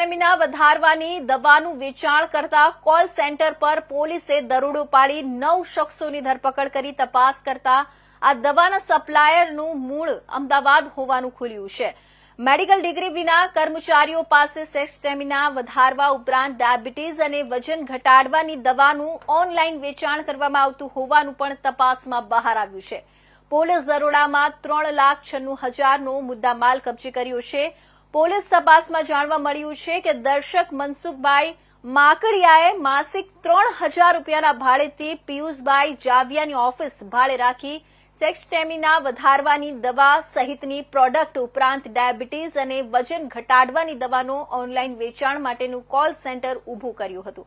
Stamina વધારવાની દવાનું વેચાણ કરતા કોલ સેન્ટર પર પોલીસે દરોડો પાડી નવ શખ્સોની ધરપકડ કરી તપાસ કરતા આ દવાના સપ્લાયરનું મૂળ અમદાવાદ હોવાનું ખુલ્યું છે. મેડિકલ ડિગ્રી વિના કર્મચારીઓ પાસે સેક્સ સ્ટેમિના વધારવા ઉપરાંત ડાયાબિટીસ અને વજન ઘટાડવાની દવાનું ઓનલાઈન વેચાણ કરવામાં આવતું હોવાનું પણ તપાસમાં બહાર આવ્યું છે. પોલીસ દરોડામાં ત્રણ લાખ છન્નું હજારનો મુદ્દામાલ કબજે કર્યો છે. પોલીસ તપાસમાં જાણવા મળ્યું છે કે દર્શક મનસુખભાઈ માકડિયાએ માસિક ત્રણ હજાર રૂપિયાના ભાડેથી પિયુષભાઈ જાવિયાની ઓફિસ ભાડે રાખી સેક્સ સ્ટેમિના વધારવાની દવા સહિતની પ્રોડક્ટ ઉપરાંત ડાયાબિટીસ અને વજન ઘટાડવાની દવાનું ઓનલાઈન વેચાણ માટેનું કોલ સેન્ટર ઊભું કર્યું હતું.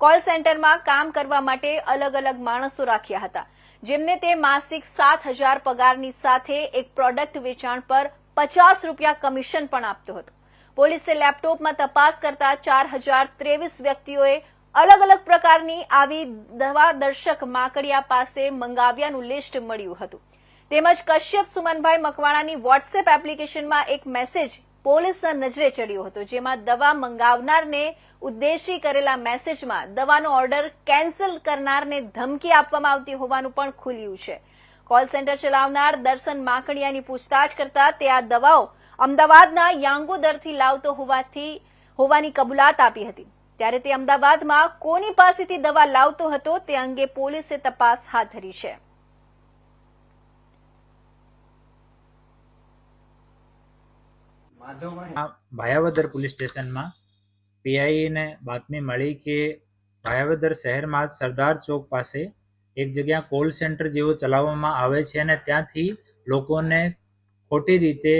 કોલ સેન્ટરમાં કામ કરવા માટે અલગ અલગ માણસો રાખ્યા હતા. જેમને તે માસિક સાત હજાર પગારની સાથે એક પ્રોડક્ટ વેચાણ પર પચાસ રૂપિયા કમિશન પણ આપતો હતો. પોલીસે લેપટોપમાં તપાસ કરતા ચાર હજાર ત્રેવીસ વ્યક્તિઓએ અલગ અલગ પ્રકારની આવી દવા દર્શક માકડિયા પાસે મંગાવ્યાનું લિસ્ટ મળ્યું હતું. તેમજ કશ્યપ સુમનભાઈ મકવાણાની વોટ્સએપ એપ્લિકેશનમાં એક મેસેજ પોલીસના નજરે ચડ્યો હતો, જેમાં દવા મંગાવનારને ઉદ્દેશી કરેલા મેસેજમાં દવાનો ઓર્ડર કેન્સલ કરનારને ધમકી આપવામાં આવતી હોવાનું પણ ખુલ્યું છે. કોલ સેન્ટર ચલાવનાર દર્શન માકડિયાની પૂછતાછ કરતા તે આ દવાઓ અમદાવાદના યાંગોદરથી લાવતો હોવાથી હોવાની કબૂલાત આપી હતી. ત્યારે તે અમદાવાદમાં કોની પાસેથી દવા લાવતો હતો તે અંગે પોલીસે તપાસ હાથ ધરી છે. ભાયાવદર પોલીસ સ્ટેશનમાં પીઆઈને બાતમી મળી કે ભાયાવદર શહેરમાં સરદાર ચોક પાસે એક જગ્યા કોલ સેન્ટર જેવો ચલાવવામાં આવે છે અને ત્યાંથી લોકોને ખોટી રીતે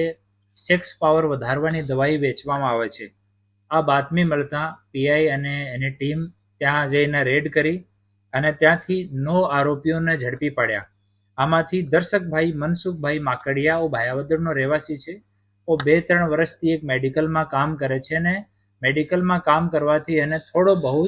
સેક્સ પાવર વધારવાની દવાઈ વેચવામાં આવે છે. આ બાતમી મળતા પીઆઈ અને એની ટીમ ત્યાં જઈને રેડ કરી અને ત્યાંથી નવ આરોપીઓને ઝડપી પાડ્યા. આમાંથી દર્શકભાઈ મનસુખભાઈ માકડિયા, ઓ ભાયાવદરનો રહેવાસી છે. ઓ બે ત્રણ વર્ષથી એક મેડિકલમાં કામ કરે છે ને મેડિકલમાં કામ કરવાથી એને થોડો બહુ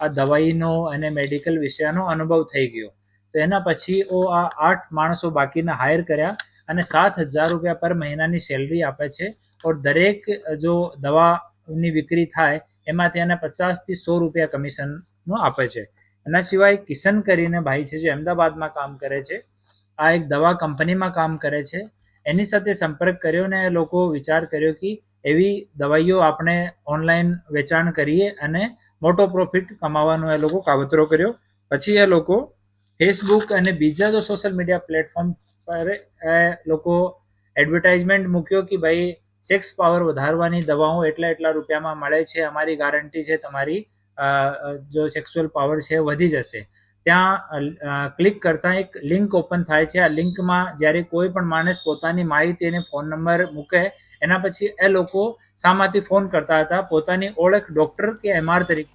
આ દવાઈનો અને મેડિકલ વિષયનો અનુભવ થઈ ગયો. તો એના પછી ઓ આ આઠ માણસો બાકીના હાયર કર્યા અને સાત હજાર રૂપિયા પર મહિનાની સેલરી આપે છે. ઓર દરેક જો દવાની વિક્રી થાય, એમાંથી એને પચાસથી સો રૂપિયા કમિશનનું આપે છે. એના સિવાય કિશન કરીને ભાઈ છે જે અમદાવાદમાં કામ કરે છે, આ એક દવા કંપનીમાં કામ કરે છે. એની સાથે સંપર્ક કર્યો ને લોકો વિચાર કર્યો કે એવી દવાઈઓ આપણે ઓનલાઈન વેચાણ કરીએ અને મોટો પ્રોફિટ કમાવાનો એ લોકો કાવતરો કર્યો. પછી એ લોકો ફેસબુક અને બીજા જો સોશિયલ મીડિયા પ્લેટફોર્મ પર એ લોકો એડવર્ટાઇઝમેન્ટ મૂક્યો કે ભાઈ સેક્સ પાવર વધારવાની દવાઓ એટલા એટલા રૂપિયામાં મળે છે, અમારી ગારંટી છે તમારી જો સેક્સ્યુઅલ પાવર છે, વધી જશે. ત્યાં ક્લિક કરતાં એક લિંક ઓપન થાય છે. આ લિંકમાં જ્યારે કોઈ પણ માણસ પોતાની માહિતી અને ફોન નંબર મૂકે, એના પછી એ લોકો શામાંથી ફોન કરતા હતા. પોતાની ઓળખ ડૉક્ટર કે એમઆર તરીકે